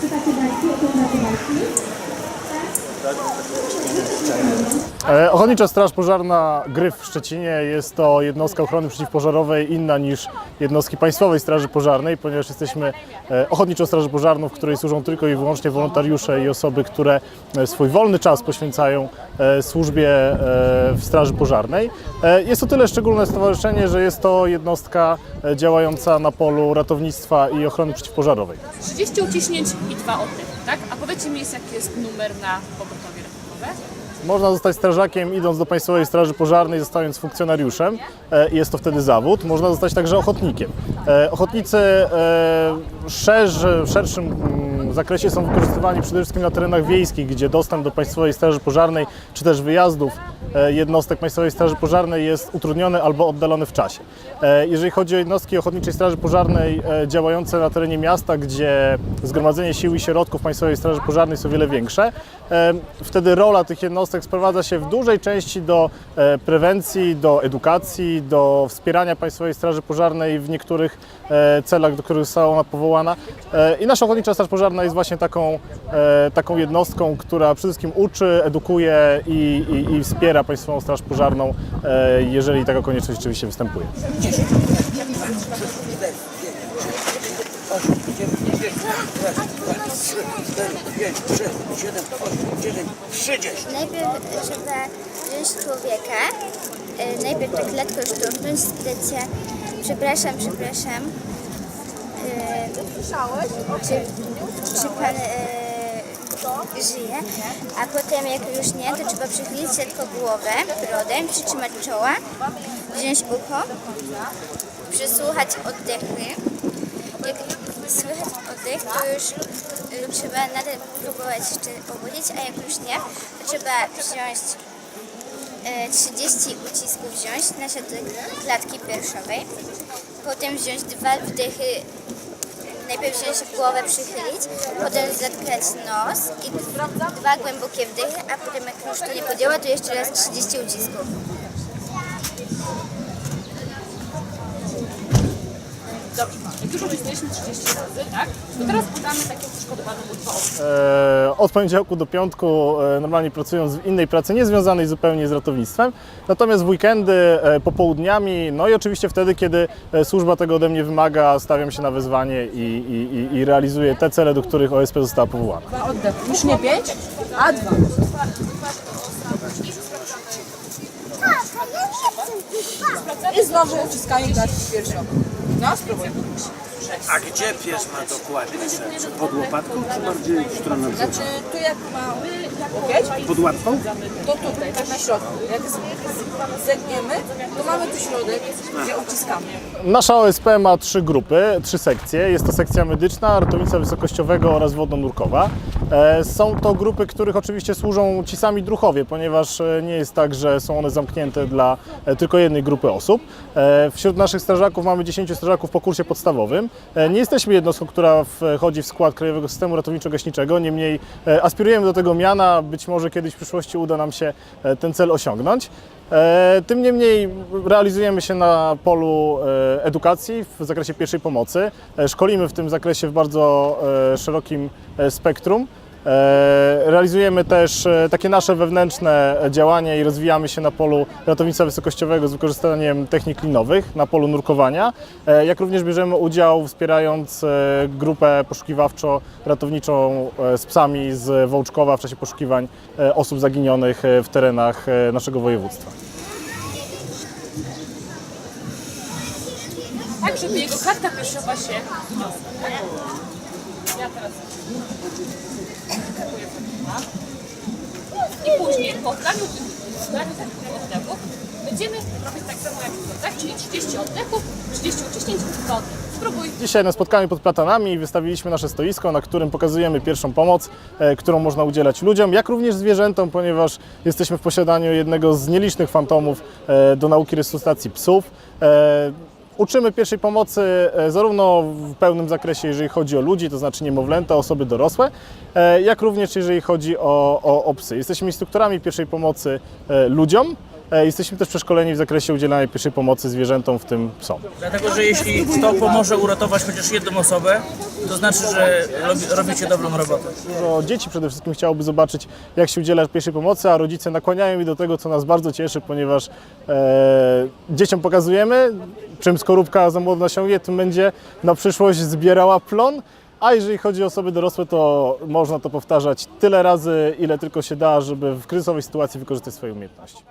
Pytacie Państwo, o to na E, Ochotnicza Straż Pożarna Gryf w Szczecinie jest to jednostka ochrony przeciwpożarowej inna niż jednostki Państwowej Straży Pożarnej, ponieważ jesteśmy e, Ochotniczą Strażą Pożarną, w której służą tylko i wyłącznie wolontariusze i osoby, które e, swój wolny czas poświęcają służbie w Straży Pożarnej. Jest to tyle szczególne stowarzyszenie, że jest to jednostka działająca na polu ratownictwa i ochrony przeciwpożarowej. 30 uciśnięć i 2 oddechy, tak? A powiedzcie mi, jaki jest numer na pogotowie ratunkowe? Można zostać strażakiem idąc do Państwowej Straży Pożarnej, zostając funkcjonariuszem. E, Jest to wtedy zawód. Można zostać także ochotnikiem. E, Ochotnicy e, w szerszym mm, zakresie są wykorzystywani przede wszystkim na terenach wiejskich, gdzie dostęp do Państwowej Straży Pożarnej czy też wyjazdów e, jednostek Państwowej Straży Pożarnej jest utrudniony albo oddalony w czasie. E, Jeżeli chodzi o jednostki Ochotniczej Straży Pożarnej e, działające na terenie miasta, gdzie zgromadzenie sił i środków Państwowej Straży Pożarnej są wiele większe, wtedy rola tych jednostek sprowadza się w dużej części do prewencji, do edukacji, do wspierania Państwowej Straży Pożarnej w niektórych celach, do których została ona powołana. I nasza Ochotnicza Straż Pożarna jest właśnie taką, e, taką jednostką, która przede wszystkim uczy, edukuje i, i, i wspiera Państwową Straż Pożarną, e, jeżeli taka konieczność rzeczywiście występuje. 5, 6, 7, 8, 9, 30. Najpierw trzeba wziąć człowieka, e, najpierw tak lekko szturchnąć, spytać się, przepraszam, przepraszam, e, czy, czy pan e, żyje, a potem jak już nie, to trzeba przychylić się tylko głowę, brodę, przytrzymać czoła, wziąć ucho, przysłuchać oddechy. Jak słychać oddech, to już y, trzeba nadal próbować jeszcze obudzić, a jak już nie, to trzeba wziąć e, 30 ucisków wziąć na środek klatki piersiowej, potem wziąć dwa wdechy, najpierw wziąć głowę, przychylić, potem zatkać nos i dwa głębokie wdechy, a potem jak już to nie podziała, to jeszcze raz 30 ucisków. Dobrze, jak już ucisnęliśmy 30 razy, tak? To teraz podamy takie przeszkodowane dwa oddechy. E, od poniedziałku do piątku e, normalnie pracując w innej pracy, nie związanej zupełnie z ratownictwem. Natomiast w weekendy, e, popołudniami, no i oczywiście wtedy, kiedy e, służba tego ode mnie wymaga, stawiam się na wezwanie i, i, i- i realizuję te cele, do których OSP została powołana. Dwa oddechy. Już nie pięć, a dwa. I znowu uciskanie klatki piersiowej. No, spróbuj. A gdzie pies ma dokładnie serce? Pod łopatką czy bardziej w stronę brzucha? Znaczy, tu jak ma łokieć, Pod łapką? to tutaj, tak na środku. Jak z- z- zegniemy, to mamy tu środek, gdzie uciskamy. Nasza OSP ma trzy grupy, trzy sekcje. Jest to sekcja medyczna, ratownictwa wysokościowego oraz wodno-nurkowa. E, Są to grupy, których oczywiście służą ci sami druchowie, ponieważ e, nie jest tak, że są one zamknięte dla e, tylko jednej grupy osób. E, Wśród naszych strażaków mamy 10 strażaków po kursie podstawowym. E, Nie jesteśmy jednostką, która wchodzi w skład Krajowego Systemu Ratowniczo-Gaśniczego, niemniej e, aspirujemy do tego miana. Być może kiedyś w przyszłości uda nam się e, ten cel osiągnąć. Tym niemniej realizujemy się na polu edukacji w zakresie pierwszej pomocy. Szkolimy w tym zakresie w bardzo szerokim spektrum. E, Realizujemy też e, takie nasze wewnętrzne działania i rozwijamy się na polu ratownictwa wysokościowego z wykorzystaniem technik linowych, na polu nurkowania, e, jak również bierzemy udział wspierając grupę poszukiwawczo-ratowniczą z psami z Wołczkowa w czasie poszukiwań osób zaginionych w terenach naszego województwa. Tak, żeby jego klatka piersiowa się. Ja teraz skakuję w dwa. I później po oddaniu oddaniu tych oddechów będziemy robić tak samo jak w tak? Czyli 30 oddechów, 30 uciśnięć i 2 oddechy. Spróbuj. Dzisiaj na spotkaniu pod platanami wystawiliśmy nasze stoisko, na którym pokazujemy pierwszą pomoc, e, którą można udzielać ludziom, jak również zwierzętom, ponieważ jesteśmy w posiadaniu jednego z nielicznych fantomów e, do nauki resuscytacji psów. E, Uczymy pierwszej pomocy e, zarówno w pełnym zakresie, jeżeli chodzi o ludzi, to znaczy niemowlęta, osoby dorosłe, e, jak również jeżeli chodzi o, o, o psy. Jesteśmy instruktorami pierwszej pomocy e, ludziom, Jesteśmy też przeszkoleni w zakresie udzielania pierwszej pomocy zwierzętom, w tym psom. Dlatego, że jeśli to pomoże uratować chociaż jedną osobę, to znaczy, że robi, robicie dobrą robotę. Dużo dzieci przede wszystkim chciałoby zobaczyć, jak się udziela pierwszej pomocy, a rodzice nakłaniają mi do tego, co nas bardzo cieszy, ponieważ e, dzieciom pokazujemy, czym skorupka za młoda osiągnie, tym będzie na przyszłość zbierała plon. A jeżeli chodzi o osoby dorosłe, to można to powtarzać tyle razy, ile tylko się da, żeby w kryzysowej sytuacji wykorzystać swoje umiejętności.